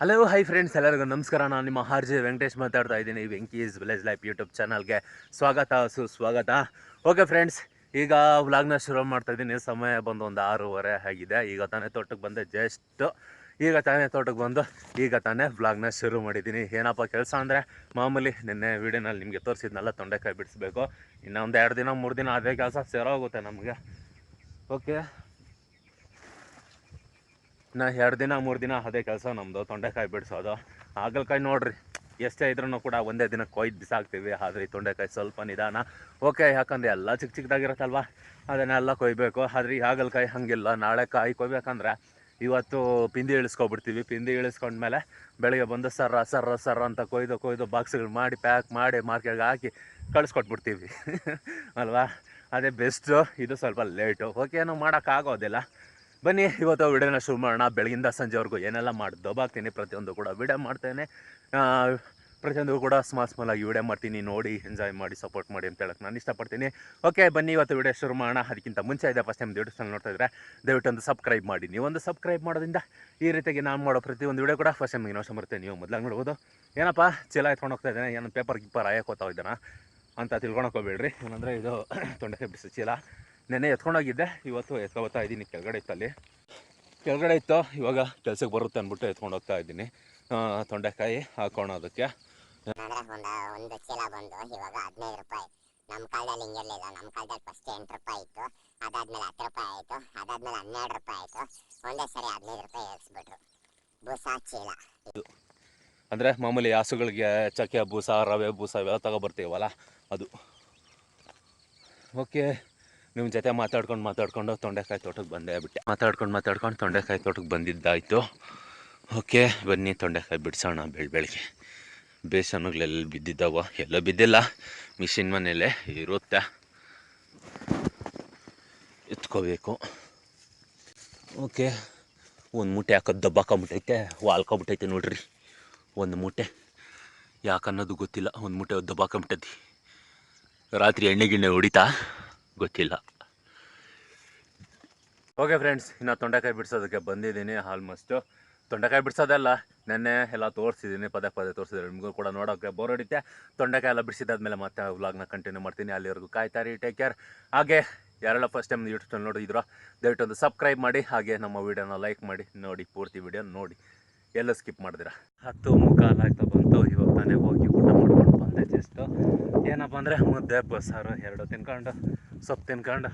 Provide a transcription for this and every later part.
Hello hi friends ಎಲ್ಲರಿಗೂ ನಮಸ್ಕಾರ. ನಾನು ನಿಮ್ಮ ಆರ್ ಜೆ ವೆಂಕಟೇಶ್ ಮಾತಾಡ್ತಾ ಇದ್ದೀನಿ. ವೆಂಕೀಸ್ ವಿಲೇಜ್ ಲೈಫ್ ಯೂಟ್ಯೂಬ್ ಚಾನಲ್ಗೆ ಸ್ವಾಗತ, ಸುಸ್ವಾಗತ. ಓಕೆ ಫ್ರೆಂಡ್ಸ್ ಈಗ ವ್ಲಾಗ್ನ ಶುರು ಮಾಡ್ತಾ ಇದ್ದೀನಿ. ಸಮಯ ಬಂದು ಒಂದು ಆರೂವರೆ ಆಗಿದೆ. ಈಗ ತಾನೇ ತೋಟಕ್ಕೆ ಬಂದೆ ಜಸ್ಟ್ ಈಗ ತಾನೇ ತೋಟಕ್ಕೆ ಬಂದು, ಈಗ ತಾನೇ ವ್ಲಾಗ್ನ ಶುರು ಮಾಡಿದ್ದೀನಿ. ಏನಪ್ಪ ಕೆಲಸ ಅಂದರೆ, ಮಾಮೂಲಿ ನಿನ್ನೆ ವೀಡಿಯೋನಲ್ಲಿ ನಿಮಗೆ ತೋರಿಸಿದ್ನೆಲ್ಲ, ತೊಂಡೆಕಾಯಿ ಬಿಡಿಸ್ಬೇಕು. ಇನ್ನೊಂದು ಎರಡು ದಿನ, ಮೂರು ದಿನ ಅದೇ ಕೆಲಸ ಸೇರೋಗುತ್ತೆ ನಮಗೆ. ಓಕೆ ನಾ ಎರಡು ದಿನ, ಮೂರು ದಿನ ಅದೇ ಕೆಲಸ ನಮ್ಮದು ತೊಂಡೆಕಾಯಿ ಬಿಡಿಸೋದು. ಹಾಗಲಕಾಯಿ ನೋಡ್ರಿ, ಎಷ್ಟೇ ಇದ್ರೂ ಕೂಡ ಒಂದೇ ದಿನ ಕೊಯ್ದು ಬಿಸಾಕ್ತೀವಿ. ಆದರೆ ಈ ತೊಂಡೆಕಾಯಿ ಸ್ವಲ್ಪ ನಿಧಾನ. ಓಕೆ, ಯಾಕಂದರೆ ಎಲ್ಲ ಚಿಕ್ಕ ಚಿಕ್ಕದಾಗಿರುತ್ತಲ್ವ? ಅದನ್ನೆಲ್ಲ ಕೊಯ್ಬೇಕು. ಆದರೆ ಈ ಹಾಗಲಕಾಯಿ ಹಾಗಿಲ್ಲ. ನಾಳೆ ಕಾಯಿ ಕೊಯ್ಬೇಕಂದ್ರೆ ಇವತ್ತು ಪಿಂದಿ ಇಳಿಸ್ಕೊಬಿಡ್ತೀವಿ. ಪಿಂದಿ ಇಳಿಸ್ಕೊಂಡ್ಮೇಲೆ ಬೆಳಗ್ಗೆ ಬಂದು ಸರ್ರ ಸರ್ರ ಸರ್ರ ಅಂತ ಕೊಯ್ದು ಕೊಯ್ದು ಬಾಕ್ಸ್ಗಳು ಮಾಡಿ, ಪ್ಯಾಕ್ ಮಾಡಿ ಮಾರ್ಕೆಟ್ಗೆ ಹಾಕಿ ಕಳಿಸ್ಕೊಟ್ಬಿಡ್ತೀವಿ. ಅಲ್ವಾ? ಅದೇ ಬೆಸ್ಟು. ಇದು ಸ್ವಲ್ಪ ಲೇಟು. ಓಕೆ, ಏನು ಮಾಡೋಕ್ಕಾಗೋದಿಲ್ಲ. ಬನ್ನಿ, ಇವತ್ತು ವಿಡಿಯೋನ ಶುರು ಮಾಡೋಣ. ಬೆಳಗಿಂದ ಸಂಜೆವರೆಗೂ ಏನೆಲ್ಲ ಮಾಡಿ ದಬಾಕ್ತೀನಿ ಪ್ರತಿಯೊಂದು ಕೂಡ ವಿಡಿಯೋ ಮಾಡ್ತೇನೆ. ಪ್ರತಿಯೊಂದು ಕೂಡ ಸ್ಮಾಲ್ ಸ್ಮಾಲ್ ಆಗಿ ವಿಡಿಯೋ ಮಾಡ್ತೀನಿ, ನೋಡಿ ಎಂಜಾಯ್ ಮಾಡಿ ಸಪೋರ್ಟ್ ಮಾಡಿ ಅಂತ ಹೇಳಕ್ಕೆ ನಾನು ಇಷ್ಟಪಡ್ತೀನಿ. ಓಕೆ ಬನ್ನಿ, ಇವತ್ತು ವಿಡಿಯೋ ಶುರು ಮಾಡೋಣ. ಅದಕ್ಕಿಂತ ಮುಂಚೆ ಇದೆ ಫಸ್ಟ್ ಟೈಮ್ ಯೂಟ್ಯೂಬ್ ಚಾನಲ್ ನೋಡ್ತಾ ಇದ್ರೆ, ದಯವಿಟ್ಟು ಒಂದು ಸಬ್ಸ್ಕ್ರೈಬ್ ಮಾಡಿ. ನೀವೊಂದು ಸಬ್ಸ್ಕ್ರೈಬ್ ಮಾಡೋದ್ರಿಂದ ಈ ರೀತಿಯಾಗಿ ನಾನು ಮಾಡೋ ಪ್ರತಿಯೊಂದು ವಿಡಿಯೋ ಕೂಡ ಫಸ್ಟ್ ಟೈಮ್ ಇನ್ನೊಂದು ಬರುತ್ತೆ. ನೀವು ಮೊದಲಾಗಿ ನೋಡ್ಬೋದು. ಏನಪ್ಪ, ಚೀಲ ಎತ್ಕೊಂಡು ಹೋಗ್ತಾ ಇದ್ದೇನೆ. ಏನೋ ಪೇಪರ್ ಗಿಪ್ಪರ್ ಆಯಕ್ಕೆ ಹೋಗ್ತಾ ಇದ್ದಾನ ಅಂತ ತಿಳ್ಕೊಳಕ್ಕೆ ಹೋಗ್ಬೇಡ್ರಿ. ಏನಂದರೆ ಇದು ತೊಂಡೆ ಬಿಡಿಸಿ ಚೀಲ. ನೆನ್ನೆ ಎತ್ಕೊಂಡೋಗಿದ್ದೆ. ಇವತ್ತು ಎತ್ಕೊಳ್ತಾ ಇದ್ದೀನಿ. ಕೆಳಗಡೆ ಇತ್ತಲ್ಲಿ. ಕೆಳಗಡೆ ಇತ್ತು. ಇವಾಗ ಕೆಲಸಕ್ಕೆ ಬರುತ್ತೆ ಅಂದ್ಬಿಟ್ಟು ಎತ್ಕೊಂಡು ಹೋಗ್ತಾ ಇದ್ದೀನಿ ತೊಂಡೆಕಾಯಿ ಹಾಕೊಳೋದಕ್ಕೆ ಅಂದ್ರೆ ಒಂದು ಚೀಲ ಬಂದು ಇವಾಗ ಹದಿನೈದು ರೂಪಾಯಿ. ನಮ್ಮ ಕಾಲದಲ್ಲಿ ಹಿಂಗಿರ್ಲಿಲ್ಲ ನಮ್ಮ ಕಾಲದಲ್ಲಿ ಫಸ್ಟ್ ಎಂಟು ರೂಪಾಯಿ ಇತ್ತು. ಅದಾದ್ಮೇಲೆ ಹತ್ತು ರೂಪಾಯಿ ಆಯಿತು. ಅದಾದ್ಮೇಲೆ ಹನ್ನೆರಡು ರೂಪಾಯಿ ಆಯಿತು. ಒಂದೇ ಸರಿ ಹದಿನೈದು ರೂಪಾಯಿ ಏರಿಸ್ಬಿಟ್ರು ಬೂಸ ಚೀಲ. ಅಂದರೆ ಮಾಮೂಲಿ ಹಸುಗಳಿಗೆ ಚಕ್ಕೆ ಬೂಸ ರವೆ ಬೂಸ ಇವೆಲ್ಲ ತಗೊಬರ್ತೀವಲ್ಲ ಅದು. ಓಕೆ. ನಿಮ್ಮ ಜೊತೆ ಮಾತಾಡ್ಕೊಂಡು ಮಾತಾಡ್ಕೊಂಡು ತೊಂಡೆಕಾಯಿ ತೋಟಕ್ಕೆ ಬಂದೆ ಬಿಟ್ಟೆ ಮಾತಾಡ್ಕೊಂಡು ಮಾತಾಡ್ಕೊಂಡು ತೊಂಡೆಕಾಯಿ ತೋಟಕ್ಕೆ ಬಂದಿದ್ದಾಯಿತು. ಓಕೆ, ಬನ್ನಿ ತೊಂಡೆಕಾಯಿ ಬಿಡಿಸೋಣ ಬೆಳ್, ಬೆಳಗ್ಗೆ. ಬೇಸನ್ನುಗಳೆಲ್ಲ ಬಿದ್ದಿದ್ದಾವ. ಎಲ್ಲ ಬಿದ್ದಿಲ್ಲ. ಮಿಷಿನ್ ಮನೇಲೆ ಇರುತ್ತೆ. ಎತ್ಕೋಬೇಕು. ಓಕೆ, ಒಂದು ಮೂಟೆ ಹಾಕೋದು ದಬ್ಬಾಕೊಂಬಿಟ್ಟೈತೆ ವಾಲ್ಕೊಂಬಿಟ್ಟೈತೆ ನೋಡ್ರಿ. ಒಂದು ಮೂಟೆ. ಯಾಕನ್ನೋದು ಗೊತ್ತಿಲ್ಲ. ಒಂದು ಮೂಟೆ ದಬ್ಬಾಕೊಂಬಿಟ್ಟೈತಿ ರಾತ್ರಿ ಎಣ್ಣೆ ಗಿಣ್ಣೆ ಹೊಡಿತಾ? ಗೊತ್ತಿಲ್ಲ. ಓಕೆ ಫ್ರೆಂಡ್ಸ್ ಇನ್ನು ತೊಂಡೆಕಾಯಿ ಬಿಡಿಸೋದಕ್ಕೆ ಬಂದಿದ್ದೀನಿ ಆಲ್ಮೋಸ್ಟು ತೊಂಡೆಕಾಯಿ ಬಿಡಿಸೋದಲ್ಲ, ನೆನ್ನೆ ಎಲ್ಲ ತೋರಿಸಿದ್ದೀನಿ ಪದೇ ಪದೇ ತೋರಿಸಿದ್ದೀನಿ ನಿಮಗೂ ಕೂಡ ನೋಡೋಕ್ಕೆ ಬೋರ್ ಹೊಡಿತೆ. ತೊಂಡೆಕಾಯಿ ಎಲ್ಲ ಬಿಡಿಸಿದಾದ್ಮೇಲೆ ಮತ್ತೆ ವ್ಲಾಗ್ನ ಕಂಟಿನ್ಯೂ ಮಾಡ್ತೀನಿ. ಅಲ್ಲಿವರೆಗೂ ಕಾಯ್ತಾರಿ ಟೇಕ್ ಕೇರ್ ಹಾಗೆ, ಯಾರೆಲ್ಲ ಫಸ್ಟ್ ಟೈಮ್ ಯೂಟ್ಯೂಬ್ ಚಾನಲ್ ನೋಡಿದ್ರೋ, ದಯವಿಟ್ಟು ಒಂದು ಸಬ್ಸ್ಕ್ರೈಬ್ ಮಾಡಿ, ಹಾಗೆ ನಮ್ಮ ವೀಡಿಯೋನ ಲೈಕ್ ಮಾಡಿ, ನೋಡಿ, ಪೂರ್ತಿ ವಿಡಿಯೋ ನೋಡಿ. ಎಲ್ಲ ಸ್ಕಿಪ್ ಮಾಡಿದಿರ. ಹತ್ತು ಮುಕ್ಕಾಲು ಆಗ್ತಾ ಬಂತು, ಇವಾಗ ತಾನೇ ಹೋಗಿ ಊಟ ಮಾಡ್ಕೊಂಡು ಬಂದೆ ಜಸ್ಟು ಏನಪ್ಪ ಅಂದರೆ, ಮುದ್ದೆ, ಬಸ್ಸಾರು, ಎರಡು ತಿನ್ಕೊಂಡು, ಸೊಪ್ಪು ತಿನ್ಕೊಂಡು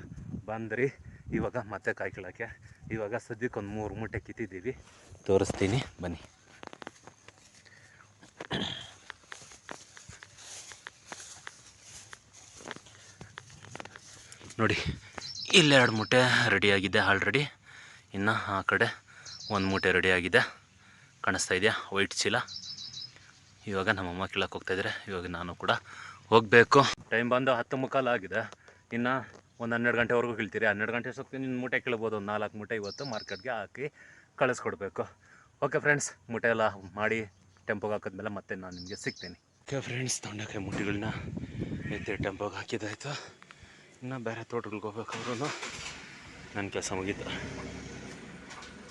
ಬಂದ್ರಿ. ಇವಾಗ ಮತ್ತೆ ಕಾಯಿ ಕೀಳಕ್ಕೆ ಇವಾಗ ಸದ್ಯಕ್ಕೆ ಒಂದು ಮೂರು ಮೂಟೆ ಕಿತ್ತಿದ್ದೀವಿ. ತೋರಿಸ್ತೀನಿ, ಬನ್ನಿ. ನೋಡಿ, ಇಲ್ಲೆರಡು ಮೂಟೆ ರೆಡಿಯಾಗಿದೆ ಆಲ್ರೆಡಿ ಇನ್ನು ಆ ಕಡೆ ಒಂದು ಮೂಟೆ ರೆಡಿಯಾಗಿದೆ ಕಾಣಿಸ್ತಾ ಇದೆಯಾ? ವೈಟ್ ಚೀಲ. ಇವಾಗ ನಮ್ಮಮ್ಮ ಕೀಳಕ್ಕೆ ಹೋಗ್ತಾಯಿದ್ರೆ ಇವಾಗ ನಾನು ಕೂಡ ಹೋಗಬೇಕು. ಟೈಮ್ ಬಂದು ಹತ್ತು ಮುಕ್ಕಾಲು ಆಗಿದೆ. ಇನ್ನು ಒಂದು ಹನ್ನೆರಡು ಗಂಟೆವರೆಗೂ ಕೀಳ್ತೀರಿ ಹನ್ನೆರಡು ಗಂಟೆ ಸೊತ್ತು ನಿನ್ನ ಮೂಟೆ ಕೀಳ್ಬೋದು ಒಂದು ನಾಲ್ಕು ಮೂಟೆ ಇವತ್ತು ಮಾರ್ಕೆಟ್ಗೆ ಹಾಕಿ ಕಳಿಸ್ಕೊಡ್ಬೇಕು. ಓಕೆ ಫ್ರೆಂಡ್ಸ್ ಮೂಟೆ ಎಲ್ಲ ಮಾಡಿ ಟೆಂಪೋಗೆ ಹಾಕಿದ್ಮೇಲೆ ಮತ್ತೆ ನಾನು ನಿಮಗೆ ಸಿಗ್ತೀನಿ. ಓಕೆ ಫ್ರೆಂಡ್ಸ್ ತೊಂಡಕ್ಕೆ ಮೂಟೆಗಳನ್ನ ಎತ್ತಿ ಟೆಂಪೋಗೆ ಹಾಕಿದ್ದಾಯ್ತು ಇನ್ನು ಬೇರೆ ತೋಟಗಳಿಗೆ ಹೋಗ್ಬೇಕಾದ್ರೂ ನನ್ನ ಕೆಲಸ ಮುಗೀತು.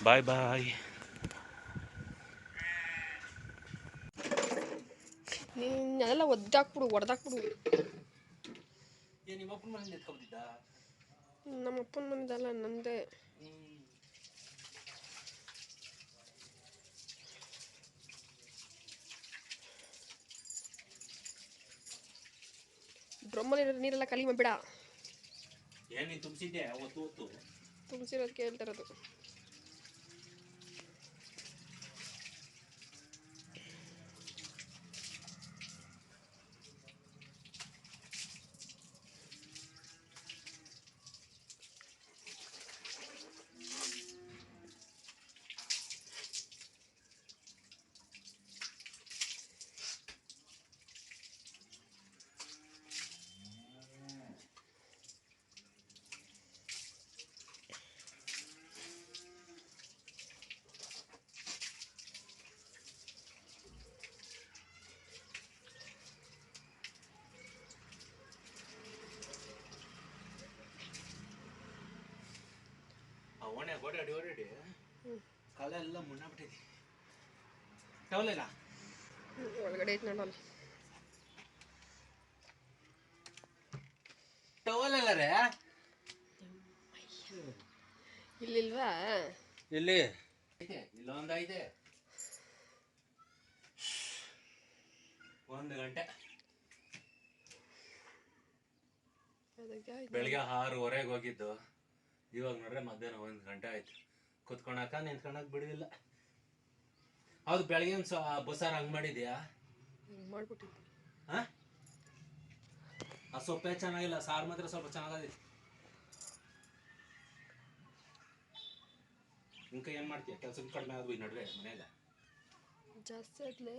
ಬಾಯ್ ಬಾಯ್ ನೀನು ಅದೆಲ್ಲ ಒದ್ದಾಕ್ಬಿಡು ಹೊಡೆದಾಕ್ಬಿಡು ನಮ್ಮ ಅಪ್ಪನ ಮನೆದಲ್ಲ ನಂದೇ. ಡ್ರಮ್ಮಲ್ಲಿ ನೀರೆಲ್ಲ ಖಾಲಿ ಬಿಡ ಏನು ತುಂಬಿಸಿದ್ದೆ ಅವತ್ತು ಹೊತ್ತು? ತುಂಬಿಸಿರೋದು ಗೋಡೆ ಅಡಿ ಓಡಾಡಿ ಕಳೆ ಎಲ್ಲ ಮುಣ್ಣ ಟವಲ್ ಇಲ್ಲ? ಒಳಗಡೆ ಐತೆ ನೋಡಲ್ಲ ಅಲ್ಲ ರೇ? ಇಲ್ಲಿಲ್ವಾ? ಇಲ್ಲಿ. ಇಲ್ಲೊಂದು ಐತೆ. ಒಂದು ಗಂಟೆ. ಬೆಳಿಗ್ಗೆ ಆರೂವರೆಗೆ ಹೋಗಿದ್ದು. ಇವಾಗ ನೋಡ್ರೆ ಮಧ್ಯಾಹ್ನ ಒಂದು ಗಂಟೆ ಆಯ್ತು. ಕುತ್ಕೊಳಕ ನಿಂತ್ಕೊಳಕ್ ಬಿಡಲಿಲ್ಲ ಹೌದು ಬೆಳಗ್ಗೆ ಒಂದು ಬಸಾರ ಹಂಗ್ ಮಾಡಿದ್ಯಾ? ಹಂಗ್ ಮಾಡ್ಬಿಟ್ಟಿದ್ದು ಹಾ ಆ ಸೊಪ್ಪೆ ಚೆನ್ನಾಗಿಲ್ಲ ಸಾರು ಮಾತ್ರ ಸ್ವಲ್ಪ ಚೆನ್ನಾಗೈತಿ ಇಂಕ ಏನ್ ಮಾಡ್ತೀಯ? ಕೆಲಸ ಕಡಿಮೆ ಆದ್ವಿ ನಡುವೆ ಮನ್ಯಾಗ ಜಾಸ್ತಿ ಆಯ್ತಲೇ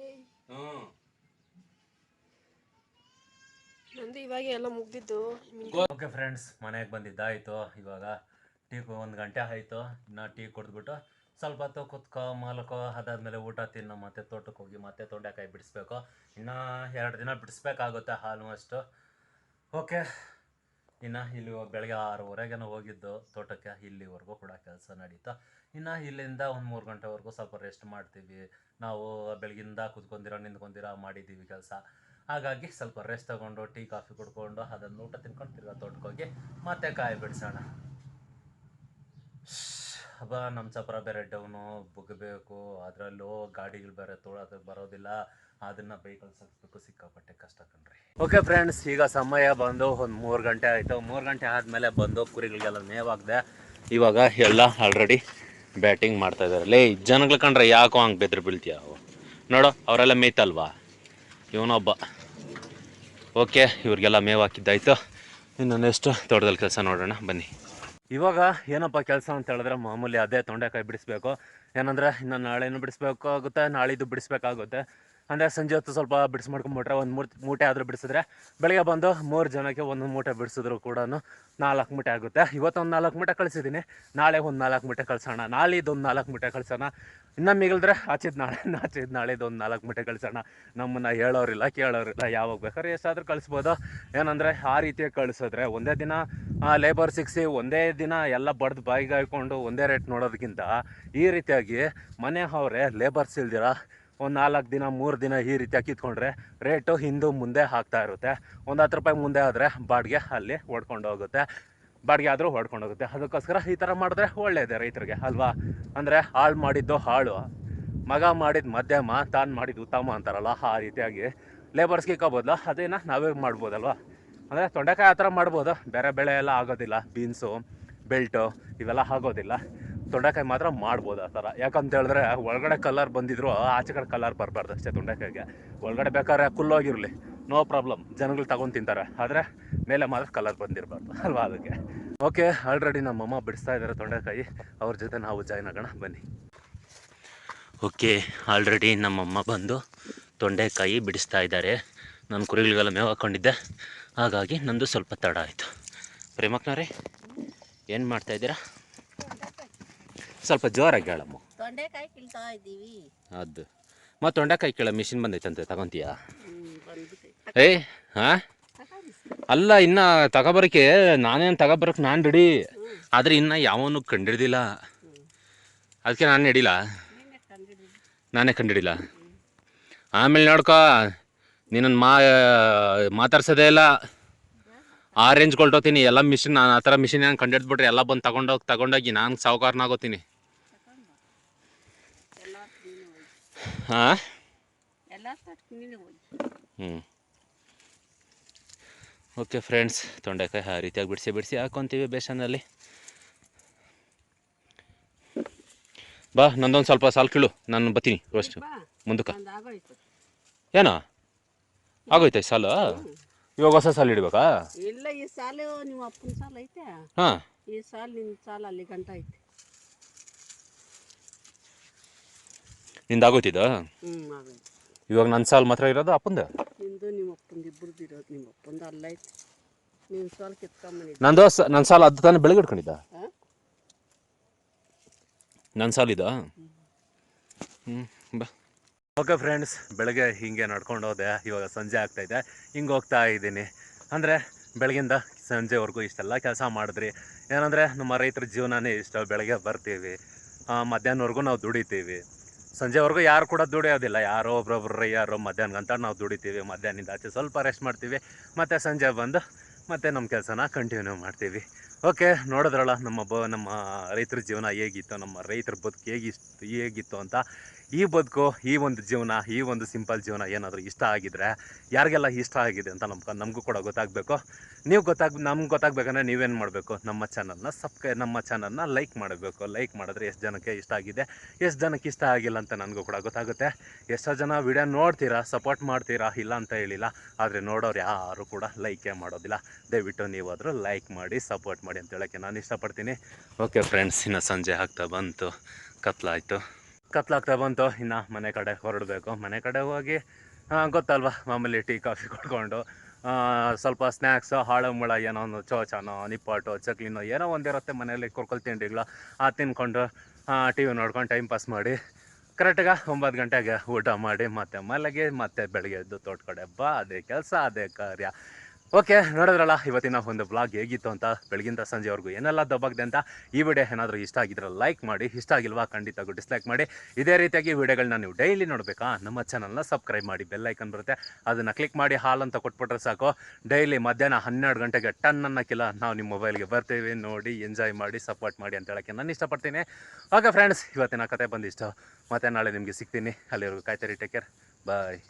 ನಂದು ಇವಾಗ ಎಲ್ಲ ಮುಗ್ದಿದ್ದು. ಓಕೆ ಫ್ರೆಂಡ್ಸ್ ಮನೆಗೆ ಬಂದಿದ್ದಾಯ್ತು ಇವಾಗ. ಟೀ ಒಂದು ಗಂಟೆ ಆಯಿತು, ಇನ್ನು ಟೀ ಕುಡಿದ್ಬಿಟ್ಟು ಸ್ವಲ್ಪ ಹೊತ್ತು ಕುತ್ಕೋ, ಮಲ್ಕೋ, ಅದಾದಮೇಲೆ ಊಟ ತಿನ್ನು, ಮತ್ತೆ ತೋಟಕ್ಕೆ ಹೋಗಿ ಮತ್ತೆ ತೊಂಡೆಕಾಯಿ ಬಿಡಿಸ್ಬೇಕು. ಇನ್ನೂ ಎರಡು ದಿನ ಬಿಡಿಸ್ಬೇಕಾಗುತ್ತೆ ಆಲ್ಮೋಸ್ಟು ಓಕೆ ಇನ್ನು ಇಲ್ಲಿ ಬೆಳಗ್ಗೆ ಆರೂವರೆಗೇನೋ ಹೋಗಿದ್ದು, ತೋಟಕ್ಕೆ ಇಲ್ಲಿವರೆಗೂ ಕೂಡ ಕೆಲಸ ನಡೀತಾ. ಇನ್ನು ಇಲ್ಲಿಂದ ಒಂದು ಮೂರು ಗಂಟೆವರೆಗೂ ಸ್ವಲ್ಪ ರೆಸ್ಟ್ ಮಾಡ್ತೀವಿ. ನಾವು ಬೆಳಗಿಂದ ಕುತ್ಕೊಂಡಿರೋ, ನಿಂತ್ಕೊಂಡಿರೋ ಮಾಡಿದ್ದೀವಿ ಕೆಲಸ. ಹಾಗಾಗಿ ಸ್ವಲ್ಪ ರೆಸ್ಟ್ ತಗೊಂಡು, ಟೀ, ಕಾಫಿ ಕುಡ್ಕೊಂಡು, ಅದನ್ನು ಊಟ ತಿನ್ಕೊಂಡು ತಿರ್ಗಾ ತೋಟಕ್ಕೆ ಹೋಗಿ ಮತ್ತೆ ಕಾಯಿ ಬಿಡಿಸೋಣ. ಹಬ್ಬ ನಮ್ಮ ಚಪ್ರ ಬೇರೆ ಡೌನು ಬುಗಬೇಕು ಅದರಲ್ಲೂ ಗಾಡಿಗಳು ಬೇರೆ ತೋಳೋದಕ್ಕೆ ಬರೋದಿಲ್ಲ. ಅದನ್ನ ಬೈಕಲ್ಲಿ ಸಕ್ಸ್ಬೇಕು, ಸಿಕ್ಕಾಪಟ್ಟೆ ಕಷ್ಟ ಕಣ್ರಿ. ಓಕೆ ಫ್ರೆಂಡ್ಸ್ ಈಗ ಸಮಯ ಬಂದು ಒಂದು ಮೂರು ಗಂಟೆ ಆಯಿತು. ಮೂರು ಗಂಟೆ ಆದಮೇಲೆ ಬಂದು ಕುರಿಗಳಿಗೆಲ್ಲ ಮೇವಾಗಿದೆ ಇವಾಗ ಎಲ್ಲ ಆಲ್ರೆಡಿ ಬ್ಯಾಟಿಂಗ್ ಮಾಡ್ತಾ ಇದ್ದಾರೆ ಲೇ ಜನಗಳು ಕಂಡ್ರೆ ಯಾಕೋ ಹಂಗೆ ಬೆದ್ರ ಬೀಳ್ತೀಯ ಅವು? ನೋಡು, ಅವರೆಲ್ಲ ಮೇಯ್ತಲ್ವಾ? ಇವನೊಬ್ಬ. ಓಕೆ ಇವ್ರಿಗೆಲ್ಲ ಮೇವು ಹಾಕಿದ್ದಾಯ್ತು. ಇನ್ನು ನೆಕ್ಸ್ಟ್ ತೋಟದಲ್ಲಿ ಕೆಲಸ ನೋಡೋಣ, ಬನ್ನಿ. ಇವಾಗ ಏನಪ್ಪ ಕೆಲಸ ಅಂತ ಹೇಳಿದ್ರೆ ಮಾಮೂಲಿ ಅದೇ ತೊಂಡೆಕಾಯಿ ಬಿಡಿಸ್ಬೇಕು. ಏನಂದರೆ ಇನ್ನು ನಾಳೆನೂ ಬಿಡಿಸ್ಬೇಕಾಗುತ್ತೆ? ನಾಳಿದ್ದು ಬಿಡಿಸ್ಬೇಕಾಗುತ್ತೆ. ಅಂದರೆ ಸಂಜೆ ಹೊತ್ತು ಸ್ವಲ್ಪ ಬಿಡಿಸಿ ಮಾಡ್ಕೊಂಬಿಟ್ರೆ ಒಂದು ಮೂರು ಮೂಟೆ ಆದರೂ ಬಿಡಿಸಿದ್ರೆ ಬೆಳಗ್ಗೆ ಬಂದು ಮೂರು ಜನಕ್ಕೆ ಒಂದು ಮೂಟೆ ಬಿಡಿಸಿದ್ರು ಕೂಡ ನಾಲ್ಕು ಮೂಟೆ ಆಗುತ್ತೆ. ಇವತ್ತೊಂದು ನಾಲ್ಕು ಮೂಟೆ ಕಳಿಸಿದ್ದೀನಿ. ನಾಳೆ ಒಂದು ನಾಲ್ಕು ಮೂಟೆ ಕಳ್ಸೋಣ. ನಾಳಿದ್ದು ಒಂದು ನಾಲ್ಕು ಮೂಟೆ ಕಳ್ಸೋಣ. ಇನ್ನೂ ಮಿಗಿಲ್ದ್ರೆ ಆಚಿದ ನಾಳೆ ಆಚಿದ ನಾಳೆದು ಒಂದು ನಾಲ್ಕು ಮೂಟೆ ಕಳಿಸೋಣ. ನಮ್ಮನ್ನು ಹೇಳೋರಿಲ್ಲ, ಕೇಳೋರಿಲ್ಲ. ಯಾವಾಗ ಬೇಕಾದ್ರೆ ಎಷ್ಟಾದರೂ ಕಳಿಸ್ಬೋದು. ಏನಂದರೆ ಆ ರೀತಿಯಾಗಿ ಕಳಿಸಿದ್ರೆ ಒಂದೇ ದಿನ ಲೇಬರ್ ಸಿಕ್ಸಿ ಒಂದೇ ದಿನ ಎಲ್ಲ ಬಡ್ದು ಬಾಯಿಗೆ ಹಾಕ್ಕೊಂಡು ಒಂದೇ ರೇಟ್ ನೋಡೋದಕ್ಕಿಂತ ಈ ರೀತಿಯಾಗಿ ಮನೆ ಅವರೇ ಲೇಬರ್ಸ್ ಇಲ್ದಿರ ಒಂದು ನಾಲ್ಕು ದಿನ, ಮೂರು ದಿನ ಈ ರೀತಿಯಾಗಿ ಕಿತ್ಕೊಂಡ್ರೆ ರೇಟು ಹಿಂದೆ ಮುಂದೆ ಹಾಕ್ತಾ ಇರುತ್ತೆ. ಒಂದು ಹತ್ತು ರೂಪಾಯಿ ಮುಂದೆ ಆದರೆ ಬಾಡಿಗೆ ಅಲ್ಲಿ ಹೊಡ್ಕೊಂಡು ಹೋಗುತ್ತೆ. ಬಾಡಿಗೆ ಆದರೂ ಹೊಡ್ಕೊಂಡು ಹೋಗುತ್ತೆ. ಅದಕ್ಕೋಸ್ಕರ ಈ ಥರ ಮಾಡಿದ್ರೆ ಒಳ್ಳೆಯದೇ ರೈತರಿಗೆ, ಅಲ್ವಾ? ಅಂದರೆ ಹಾಳು ಮಾಡಿದ್ದು ಹಾಳು. ಮಗ ಮಾಡಿದ ಮಧ್ಯಮ ತಾನು ಮಾಡಿದ್ದು ಉತ್ತಮ ಅಂತಾರಲ್ಲ, ಆ ರೀತಿಯಾಗಿ ಲೇಬರ್ಸ್ಗೆ ಇಕ್ಕೋಬೋದಲ್ಲ ಅದೇನ ನಾವೇ ಮಾಡ್ಬೋದಲ್ವಾ? ಅಂದರೆ ತೊಂಡೆಕಾಯಿ ಆ ಥರ ಮಾಡ್ಬೋದು. ಬೇರೆ ಬೆಳೆ ಎಲ್ಲ ಆಗೋದಿಲ್ಲ. ಬೀನ್ಸು ಬೆಲ್ಟು ಇವೆಲ್ಲ ಆಗೋದಿಲ್ಲ. ತೊಂಡೆಕಾಯಿ ಮಾತ್ರ ಮಾಡ್ಬೋದು ಆ ಥರ. ಯಾಕಂತ ಹೇಳಿದ್ರೆ ಒಳಗಡೆ ಕಲರ್ ಬಂದಿದ್ರು, ಆಚೆ ಕಡೆ ಕಲರ್ ಬರಬಾರ್ದು ಅಷ್ಟೇ ತೊಂಡೆಕಾಯಿಗೆ. ಒಳಗಡೆ ಬೇಕಾದ್ರೆ ಕುಲ್ಲೋಗಿರಲಿ ನೋ ಪ್ರಾಬ್ಲಮ್ ಜನಗಳು ತಗೊಂಡು ತಿಂತಾರೆ. ಆದರೆ ಮೇಲೆ ಮಾತ್ರ ಕಲರ್ ಬಂದಿರಬಾರ್ದು ಅಲ್ವಾ ಅದಕ್ಕೆ? ಓಕೆ ಆಲ್ರೆಡಿ ನಮ್ಮಮ್ಮ ಬಿಡಿಸ್ತಾ ಇದ್ದಾರೆ ತೊಂಡೆಕಾಯಿ. ಅವ್ರ ಜೊತೆ ನಾವು ಜಾಯ್ನ್ ಆಗೋಣ, ಬನ್ನಿ. ಓಕೆ ಆಲ್ರೆಡಿ ನಮ್ಮಮ್ಮ ಬಂದು ತೊಂಡೆಕಾಯಿ ಬಿಡಿಸ್ತಾ ಇದ್ದಾರೆ ನಾನು ಕುರಿಗಳಿಗೆಲ್ಲ ಮೇವು ಹಾಕ್ಕೊಂಡಿದ್ದೆ ಹಾಗಾಗಿ ನಂದು ಸ್ವಲ್ಪ ತಡ ಆಯಿತು. ಪ್ರೇಮಕ್ನವ್ರೆ ಏನು ಮಾಡ್ತಾ ಇದ್ದೀರಾ? ಸ್ವಲ್ಪ ಜೋರಾಗಿ ಹೇಳಮ್ಮ ತೊಂಡೆಕಾಯಿ ಕೀಳ್ತಾ ಇದ್ದೀವಿ. ಅದು ಮತ್ತು ತೊಂಡೆಕಾಯಿ ಕೇಳ ಮಿಷಿನ್ ಬಂದೈತಂತೆ ತಗೊಂತೀಯಾ? ಏ ಹಾ ಏಯ್ ಹಾಂ? ಅಲ್ಲ ಇನ್ನು ತಗೊಬರಕ್ಕೆ ನಾನೇನು ತಗೋಬರಕ್ ನಾನು ರೆಡಿ ಆದರೆ ಇನ್ನು ಯಾವನು ಕಂಡಿಡ್ದಿಲ್ಲ. ಅದಕ್ಕೆ ನಾನು ಹಿಡಿಲ್ಲ ನೀನೇ ಕಂಡಿಡಿ ನಾನೇ ಕಂಡಿಡಿಲ್ಲ ಆಮೇಲೆ ನೋಡ್ಕೊ ನೀನನ್ನು ಮಾ ಮಾತಾಡ್ಸೋದೇ ಇಲ್ಲ. ಆರೆಂಜ್ ಕೊಟ್ಟೋತೀನಿ ಎಲ್ಲ ಮಿಷಿನ್ ನಾನು ಆ ಥರ ಮಿಷಿನ್ ಏನು ಕಂಡಿಡ್ಬಿಟ್ರೆ ಎಲ್ಲ ಬಂದು ತಗೊಂಡೋಗಿ ತಗೊಂಡೋಗಿ ನಾನು ಸಾವುಕಾರನಾಗೋತೀನಿ ಎಲ್ಲ ನೀನು ಹೋಗಿ ಹಾಂ? ಹ್ಞೂ ಓಕೆ ಫ್ರೆಂಡ್ಸ್ ತೊಂಡೆಕಾಯಿ ಆ ರೀತಿಯಾಗಿ ಬಿಡಿಸಿ ಬಿಡಿಸಿ ಹಾಕ್ಕೊತೀವಿ ಬೇಸನಲ್ಲಿ ಬಾ ನಂದೊಂದು ಸ್ವಲ್ಪ ಸಾಲು ಕೀಳು. ನಾನು ಬತ್ತೀನಿ ಅಷ್ಟು ಮುಂದಕ್ಕ. ಏನೋ? ಆಗೋಯ್ತಾ ಈ ಸಾಲು? ಇವಾಗ ಹೊಸ ಸಾಲು ಇಡ್ಬೇಕಾ? ಇಲ್ಲ ಈ ಸಾಲು ನಿಮ್ಮ ಅಪ್ಪನ ಸಾಲ ಐತೆ ಹಾಂ. ಈ ಸಾಲು ನಿಮ್ಮ ಸಾಲ ಅಲ್ಲಿ ಗಂಟ ಐತೆ. ನಿಂದು ಆಗೋತಿದ ಆಗೋಯ್ತು. ಇವಾಗ ನನ್ನ ಸಾಲು ಮಾತ್ರ ಇರೋದು ಅಪ್ಪಂದ? ನಿಂದು ನಿಮ್ಮ ಅಪ್ಪಂದು ಇಬ್ಬರದ್ದು ಇರೋದು ನಿಮ್ಮ ಅಪ್ಪಂದು ಅಲ್ಲ ಐತೆ ನೀನು ಸಾಲ ಕಿತ್ಕೊಂಬಂದಿದ್ದೆ. ನಂದು ಸ ನನ್ನ ಸಾಲು ಅದು ತಾನೇ ಬೆಳಗ್ಗೆ ಇಟ್ಕೊಂಡಿದ್ದ ಹಾಂ ನನ್ನ ಸಾಲಿದ ಹ್ಞೂ ಬಾ. ಓಕೆ ಫ್ರೆಂಡ್ಸ್ ಬೆಳಗ್ಗೆ ಹಿಂಗೆ ನಡ್ಕೊಂಡು ಹೋದೆ. ಇವಾಗ ಸಂಜೆ ಇದೆ ಹಿಂಗೆ ಹೋಗ್ತಾ ಇದ್ದೀನಿ. ಅಂದರೆ ಬೆಳಗಿಂದ ಸಂಜೆವರೆಗೂ ಇಷ್ಟೆಲ್ಲ ಕೆಲಸ ಮಾಡಿದ್ರಿ. ಏನಂದರೆ ನಮ್ಮ ರೈತರ ಜೀವನನೇ ಇಷ್ಟ. ಬೆಳಗ್ಗೆ ಬರ್ತೀವಿ. ಆ, ಮಧ್ಯಾಹ್ನವರೆಗೂ ನಾವು ದುಡಿತೀವಿ. ಸಂಜೆವರೆಗೂ ಯಾರು ಕೂಡ ದುಡಿಯೋದಿಲ್ಲ. ಯಾರೋ ಒಬ್ರೊಬ್ರು ಯಾರೋ ಮಧ್ಯಾಹ್ನ ಗಂಟ ನಾವು ದುಡಿತೀವಿ. ಮಧ್ಯಾಹ್ನದಿಂದ ಆಚೆ ಸ್ವಲ್ಪ ರೆಸ್ಟ್ ಮಾಡ್ತೀವಿ. ಮತ್ತು ಸಂಜೆ ಬಂದು ಮತ್ತೆ ನಮ್ಮ ಕೆಲಸನ ಕಂಟಿನ್ಯೂ ಮಾಡ್ತೀವಿ. ಓಕೆ ನೋಡಿದ್ರಲ್ಲ, ನಮ್ಮ ಬ, ನಮ್ಮ ರೈತರ ಜೀವನ ಹೇಗಿತ್ತು, ನಮ್ಮ ರೈತರ ಬದುಕು ಹೇಗಿತ್ತು ಹೇಗಿತ್ತು ಅಂತ. ಈ ಬದುಕು, ಈ ಒಂದು ಜೀವನ, ಈ ಒಂದು ಸಿಂಪಲ್ ಜೀವನ ಏನಾದರೂ ಇಷ್ಟ ಆಗಿದ್ರೆ ಯಾರಿಗೆಲ್ಲ ಇಷ್ಟ ಆಗಿದೆ ಅಂತ ನಮ್ಗೆ, ನಮಗೂ ಕೂಡ ಗೊತ್ತಾಗಬೇಕು. ನೀವು ಗೊತ್ತಾಗ, ನಮ್ಗೆ ಗೊತ್ತಾಗಬೇಕಂದ್ರೆ ನೀವೇನು ಮಾಡಬೇಕು? ನಮ್ಮ ಚಾನಲ್ನ ಸಬ್ಸ್ಕ್ರೈ ನಮ್ಮ ಚಾನಲ್ನ ಲೈಕ್ ಮಾಡಬೇಕು. ಲೈಕ್ ಮಾಡಿದ್ರೆ ಎಷ್ಟು ಜನಕ್ಕೆ ಇಷ್ಟ ಆಗಿದೆ, ಎಷ್ಟು ಜನಕ್ಕೆ ಇಷ್ಟ ಆಗಿಲ್ಲ ಅಂತ ನನಗೂ ಕೂಡ ಗೊತ್ತಾಗುತ್ತೆ. ಎಷ್ಟೋ ಜನ ವಿಡಿಯೋ ನೋಡ್ತೀರಾ ಸಪೋರ್ಟ್ ಮಾಡ್ತೀರಾ, ಇಲ್ಲ ಅಂತ ಹೇಳಿಲ್ಲ, ಆದರೆ ನೋಡೋರು ಯಾರು ಕೂಡ ಲೈಕೇ ಮಾಡೋದಿಲ್ಲ. ದಯವಿಟ್ಟು ನೀವಾದರೂ ಲೈಕ್ ಮಾಡಿ ಸಪೋರ್ಟ್ ಮಾಡಿ ಅಂತ ಹೇಳೋಕ್ಕೆ ನಾನು ಇಷ್ಟಪಡ್ತೀನಿ. ಓಕೆ ಫ್ರೆಂಡ್ಸ್ ಇನ್ನು ಸಂಜೆ ಆಗ್ತಾ ಬಂತು. ಕತ್ಲಾಯಿತು. ಕತ್ಲಾಗ್ತಾ ಬಂತು. ಇನ್ನು ಮನೆ ಕಡೆ ಹೊರಡಬೇಕು. ಮನೆ ಕಡೆ ಹೋಗಿ ಗೊತ್ತಲ್ವ, ಮಾಮೂಲಿ ಟೀ, ಕಾಫಿ ಕುಡ್ಕೊಂಡು ಸ್ವಲ್ಪ ಸ್ನ್ಯಾಕ್ಸು ಹಾಳು, ಮುಳ, ಏನೋ ಒಂದು ಚೋಚನೋ ನಿಪ್ಪಾಟು ಚಕ್ಲಿನೋ, ಏನೋ ಒಂದಿರುತ್ತೆ ಮನೆಯಲ್ಲಿ, ಕುರ್ಕೊಲ್ ತಿಂಡಿಗಳು, ಆ ತಿನ್ಕೊಂಡು ಟಿ ವಿ ನೋಡ್ಕೊಂಡು ಟೈಮ್ ಪಾಸ್ ಮಾಡಿ ಕರೆಕ್ಟಾಗ ಒಂಬತ್ತು ಗಂಟೆಗೆ ಊಟ ಮಾಡಿ, ಮತ್ತೆ ಮಲಗಿ, ಮತ್ತೆ ಬೆಳಗ್ಗೆ ಎದ್ದು ತೋಟ ಕಡೆ ಬಾ, ಅದೇ ಕೆಲಸ, ಅದೇ ಕಾರ್ಯ. ಓಕೆ, ನೋಡಿದ್ರಲ್ಲ, ಇವತ್ತಿನ ಒಂದು ಬ್ಲಾಗ್ ಹೇಗಿತ್ತು ಅಂತ, ಬೆಳಗಿಂದ ಸಂಜೆವರೆಗೂ ಏನೆಲ್ಲ ದಬ್ಬಾಗಿದೆ ಅಂತ, ಈ ವಿಡಿಯೋ ಏನಾದರೂ ಇಷ್ಟ ಆಗಿದ್ರೆ ಲೈಕ್ ಮಾಡಿ, ಇಷ್ಟ ಆಗಿಲ್ವಾ ಖಂಡಿತ ಡಿಸ್ಲೈಕ್ ಮಾಡಿ. ಇದೇ ರೀತಿಯಾಗಿ ವಿಡಿಯೋಗಳನ್ನ ನೀವು ಡೈಲಿ ನೋಡಬೇಕಾ? ನಮ್ಮ ಚಾನಲ್ನ ಸಬ್ಸ್ಕ್ರೈಬ್ ಮಾಡಿ ಬೆಲ್ಲೈಕನ್ ಬರುತ್ತೆ. ಅದನ್ನು ಕ್ಲಿಕ್ ಮಾಡಿ, ಹಾಲ್ ಅಂತ ಕೊಟ್ಬಿಟ್ರೆ ಸಾಕು. ಡೈಲಿ ಮಧ್ಯಾಹ್ನ ಹನ್ನೆರಡು ಗಂಟೆಗೆ ಟನ್ ಅನ್ನೋಕ್ಕಿಲ್ಲ ನಾವು ನಿಮ್ಮ ಮೊಬೈಲ್ಗೆ ಬರ್ತೀವಿ, ನೋಡಿ ಎಂಜಾಯ್ ಮಾಡಿ ಸಪೋರ್ಟ್ ಮಾಡಿ ಅಂತ ಹೇಳೋಕ್ಕೆ ನಾನು ಇಷ್ಟಪಡ್ತೀನಿ. ಓಕೆ ಫ್ರೆಂಡ್ಸ್ ಇವತ್ತಿನ ಕತೆ ಬಂದಿಷ್ಟು. ಮತ್ತೆ ನಾಳೆ ನಿಮಗೆ ಸಿಗ್ತೀನಿ. ಅಲ್ಲಿವರೆಗೂ ಕಾಯ್ತಾರೆ ಟೇಕ್ ಕೇರ್ ಬಾಯ್